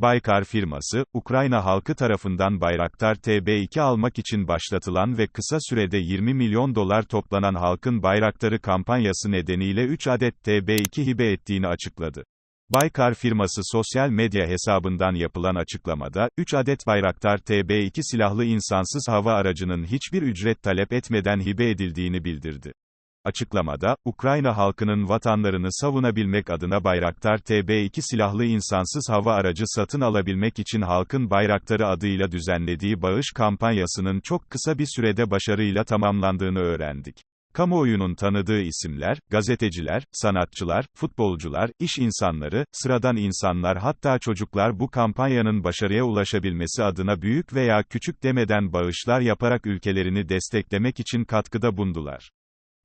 Baykar firması, Ukrayna halkı tarafından Bayraktar TB2 almak için başlatılan ve kısa sürede 20 milyon dolar toplanan Halkın Bayraktarı kampanyası nedeniyle 3 adet TB2 hibe ettiğini açıkladı. Baykar firması sosyal medya hesabından yapılan açıklamada, 3 adet Bayraktar TB2 silahlı insansız hava aracının hiçbir ücret talep etmeden hibe edildiğini bildirdi. Açıklamada, Ukrayna halkının vatanlarını savunabilmek adına Bayraktar TB2 silahlı insansız hava aracı satın alabilmek için Halkın Bayraktarı adıyla düzenlediği bağış kampanyasının çok kısa bir sürede başarıyla tamamlandığını öğrendik. Kamuoyunun tanıdığı isimler, gazeteciler, sanatçılar, futbolcular, iş insanları, sıradan insanlar hatta çocuklar bu kampanyanın başarıya ulaşabilmesi adına büyük veya küçük demeden bağışlar yaparak ülkelerini desteklemek için katkıda bulundular.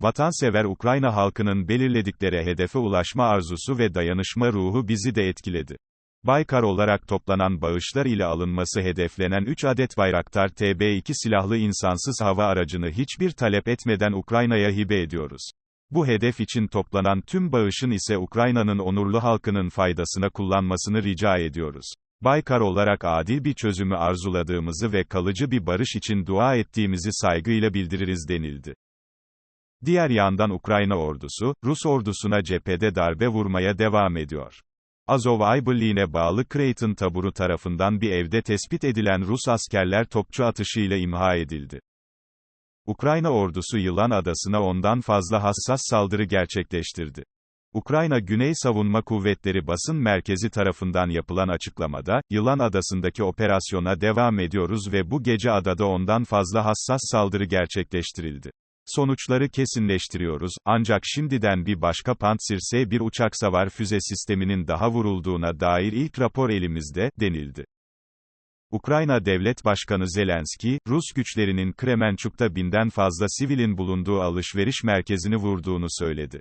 Vatansever Ukrayna halkının belirledikleri hedefe ulaşma arzusu ve dayanışma ruhu bizi de etkiledi. Baykar olarak toplanan bağışlar ile alınması hedeflenen 3 adet Bayraktar TB2 silahlı insansız hava aracını hiçbir talep etmeden Ukrayna'ya hibe ediyoruz. Bu hedef için toplanan tüm bağışın ise Ukrayna'nın onurlu halkının faydasına kullanmasını rica ediyoruz. Baykar olarak adil bir çözümü arzuladığımızı ve kalıcı bir barış için dua ettiğimizi saygıyla bildiririz denildi. Diğer yandan Ukrayna ordusu, Rus ordusuna cephede darbe vurmaya devam ediyor. Azov Aybirliği'ne bağlı Creighton taburu tarafından bir evde tespit edilen Rus askerler topçu atışıyla imha edildi. Ukrayna ordusu Yılan Adası'na ondan fazla hassas saldırı gerçekleştirdi. Ukrayna Güney Savunma Kuvvetleri basın merkezi tarafından yapılan açıklamada, Yılan Adası'ndaki operasyona devam ediyoruz ve bu gece adada ondan fazla hassas saldırı gerçekleştirildi. Sonuçları kesinleştiriyoruz, ancak şimdiden bir başka Pantsir S-1 uçak savar füze sisteminin daha vurulduğuna dair ilk rapor elimizde, denildi. Ukrayna Devlet Başkanı Zelenski, Rus güçlerinin Kremençuk'ta binden fazla sivilin bulunduğu alışveriş merkezini vurduğunu söyledi.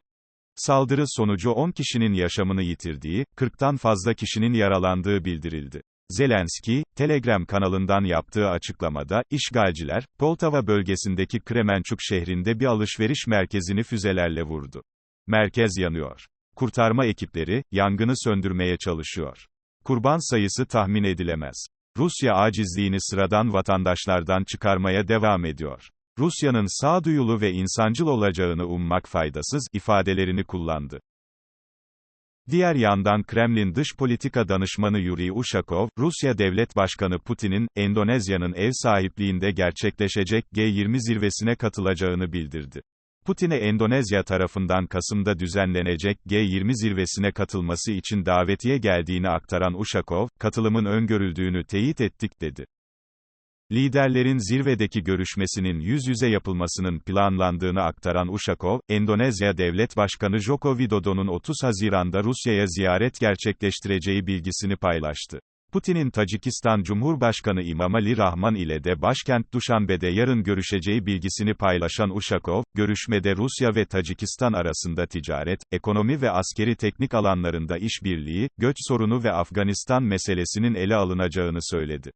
Saldırı sonucu 10 kişinin yaşamını yitirdiği, 40'tan fazla kişinin yaralandığı bildirildi. Zelenski, Telegram kanalından yaptığı açıklamada, işgalciler, Poltava bölgesindeki Kremençuk şehrinde bir alışveriş merkezini füzelerle vurdu. Merkez yanıyor. Kurtarma ekipleri, yangını söndürmeye çalışıyor. Kurban sayısı tahmin edilemez. Rusya acizliğini sıradan vatandaşlardan çıkarmaya devam ediyor. Rusya'nın sağduyulu ve insancıl olacağını ummak faydasız, ifadelerini kullandı. Diğer yandan Kremlin Dış Politika Danışmanı Yuri Ushakov, Rusya Devlet Başkanı Putin'in, Endonezya'nın ev sahipliğinde gerçekleşecek G20 zirvesine katılacağını bildirdi. Putin'e Endonezya tarafından Kasım'da düzenlenecek G20 zirvesine katılması için davetiye geldiğini aktaran Ushakov, katılımın öngörüldüğünü teyit ettik dedi. Liderlerin zirvedeki görüşmesinin yüz yüze yapılmasının planlandığını aktaran Ushakov, Endonezya Devlet Başkanı Joko Widodo'nun 30 Haziran'da Rusya'ya ziyaret gerçekleştireceği bilgisini paylaştı. Putin'in Tacikistan Cumhurbaşkanı İmamali Rahman ile de başkent Duşanbe'de yarın görüşeceği bilgisini paylaşan Ushakov, görüşmede Rusya ve Tacikistan arasında ticaret, ekonomi ve askeri teknik alanlarında işbirliği, göç sorunu ve Afganistan meselesinin ele alınacağını söyledi.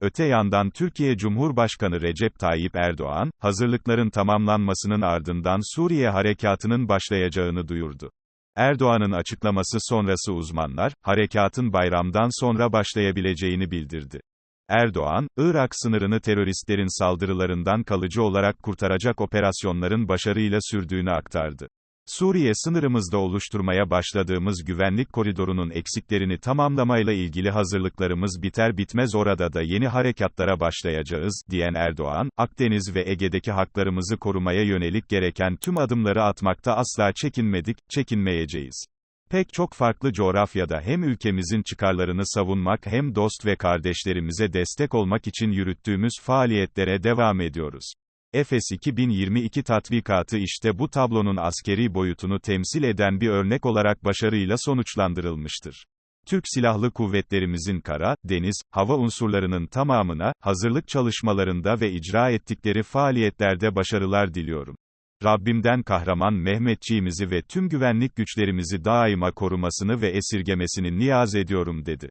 Öte yandan Türkiye Cumhurbaşkanı Recep Tayyip Erdoğan, hazırlıkların tamamlanmasının ardından Suriye harekatının başlayacağını duyurdu. Erdoğan'ın açıklaması sonrası uzmanlar, harekatın bayramdan sonra başlayabileceğini bildirdi. Erdoğan, Irak sınırını teröristlerin saldırılarından kalıcı olarak kurtaracak operasyonların başarıyla sürdüğünü aktardı. Suriye sınırımızda oluşturmaya başladığımız güvenlik koridorunun eksiklerini tamamlamayla ilgili hazırlıklarımız biter bitmez orada da yeni harekatlara başlayacağız, diyen Erdoğan, Akdeniz ve Ege'deki haklarımızı korumaya yönelik gereken tüm adımları atmakta asla çekinmedik, çekinmeyeceğiz. Pek çok farklı coğrafyada hem ülkemizin çıkarlarını savunmak hem dost ve kardeşlerimize destek olmak için yürüttüğümüz faaliyetlere devam ediyoruz. Efes 2022 tatbikatı işte bu tablonun askeri boyutunu temsil eden bir örnek olarak başarıyla sonuçlandırılmıştır. Türk Silahlı Kuvvetlerimizin kara, deniz, hava unsurlarının tamamına, hazırlık çalışmalarında ve icra ettikleri faaliyetlerde başarılar diliyorum. Rabbimden kahraman Mehmetçiğimizi ve tüm güvenlik güçlerimizi daima korumasını ve esirgemesini niyaz ediyorum dedi.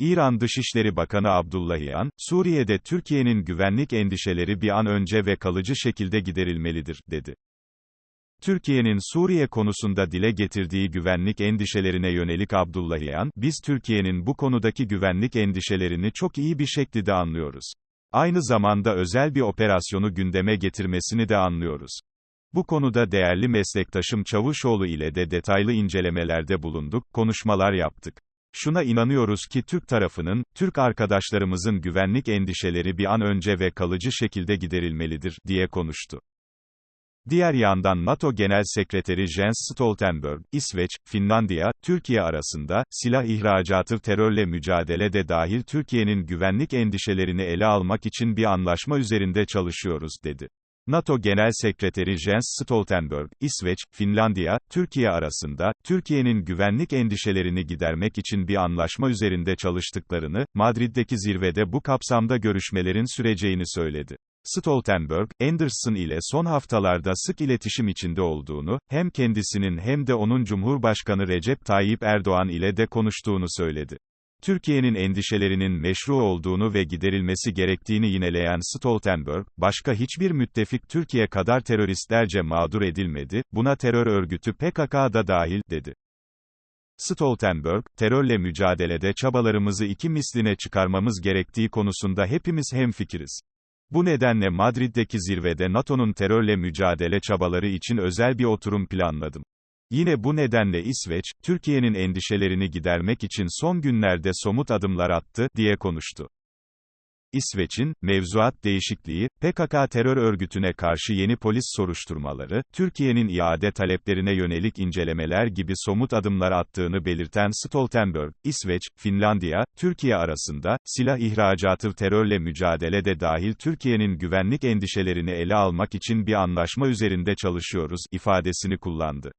İran Dışişleri Bakanı Abdullahian, Suriye'de Türkiye'nin güvenlik endişeleri bir an önce ve kalıcı şekilde giderilmelidir, dedi. Türkiye'nin Suriye konusunda dile getirdiği güvenlik endişelerine yönelik Abdullahian, biz Türkiye'nin bu konudaki güvenlik endişelerini çok iyi bir şekilde anlıyoruz. Aynı zamanda özel bir operasyonu gündeme getirmesini de anlıyoruz. Bu konuda değerli meslektaşım Çavuşoğlu ile de detaylı incelemelerde bulunduk, konuşmalar yaptık. Şuna inanıyoruz ki Türk tarafının, Türk arkadaşlarımızın güvenlik endişeleri bir an önce ve kalıcı şekilde giderilmelidir, diye konuştu. Diğer yandan NATO Genel Sekreteri Jens Stoltenberg, İsveç, Finlandiya, Türkiye arasında, silah ihracatı terörle mücadele de dahil Türkiye'nin güvenlik endişelerini ele almak için bir anlaşma üzerinde çalışıyoruz, dedi. NATO Genel Sekreteri Jens Stoltenberg, İsveç, Finlandiya, Türkiye arasında, Türkiye'nin güvenlik endişelerini gidermek için bir anlaşma üzerinde çalıştıklarını, Madrid'deki zirvede bu kapsamda görüşmelerin süreceğini söyledi. Stoltenberg, Anderson ile son haftalarda sık iletişim içinde olduğunu, hem kendisinin hem de onun Cumhurbaşkanı Recep Tayyip Erdoğan ile de konuştuğunu söyledi. Türkiye'nin endişelerinin meşru olduğunu ve giderilmesi gerektiğini yineleyen Stoltenberg, başka hiçbir müttefik Türkiye kadar teröristlerce mağdur edilmedi, buna terör örgütü PKK da dahil, dedi. Stoltenberg, terörle mücadelede çabalarımızı iki misline çıkarmamız gerektiği konusunda hepimiz hemfikiriz. Bu nedenle Madrid'deki zirvede NATO'nun terörle mücadele çabaları için özel bir oturum planladım. Yine bu nedenle İsveç, Türkiye'nin endişelerini gidermek için son günlerde somut adımlar attı, diye konuştu. İsveç'in, mevzuat değişikliği, PKK terör örgütüne karşı yeni polis soruşturmaları, Türkiye'nin iade taleplerine yönelik incelemeler gibi somut adımlar attığını belirten Stoltenberg, İsveç, Finlandiya, Türkiye arasında, silah ihracatı terörle mücadelede dahil Türkiye'nin güvenlik endişelerini ele almak için bir anlaşma üzerinde çalışıyoruz, ifadesini kullandı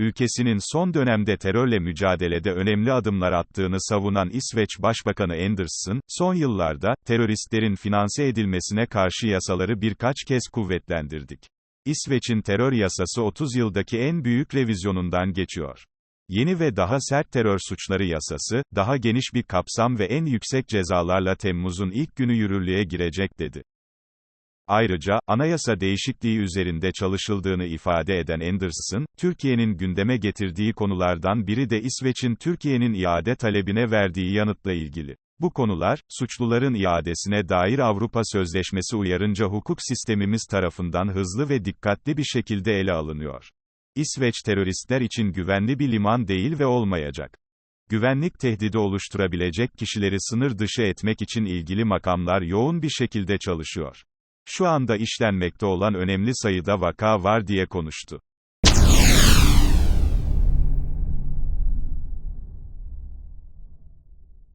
ülkesinin son dönemde terörle mücadelede önemli adımlar attığını savunan İsveç Başbakanı Andersson, son yıllarda, teröristlerin finanse edilmesine karşı yasaları birkaç kez kuvvetlendirdik. İsveç'in terör yasası 30 yıldaki en büyük revizyonundan geçiyor. Yeni ve daha sert terör suçları yasası, daha geniş bir kapsam ve en yüksek cezalarla Temmuz'un ilk günü yürürlüğe girecek dedi. Ayrıca, anayasa değişikliği üzerinde çalışıldığını ifade eden Anderson, Türkiye'nin gündeme getirdiği konulardan biri de İsveç'in Türkiye'nin iade talebine verdiği yanıtla ilgili. Bu konular, suçluların iadesine dair Avrupa Sözleşmesi uyarınca hukuk sistemimiz tarafından hızlı ve dikkatli bir şekilde ele alınıyor. İsveç teröristler için güvenli bir liman değil ve olmayacak. Güvenlik tehdidi oluşturabilecek kişileri sınır dışı etmek için ilgili makamlar yoğun bir şekilde çalışıyor. Şu anda işlenmekte olan önemli sayıda vaka var diye konuştu.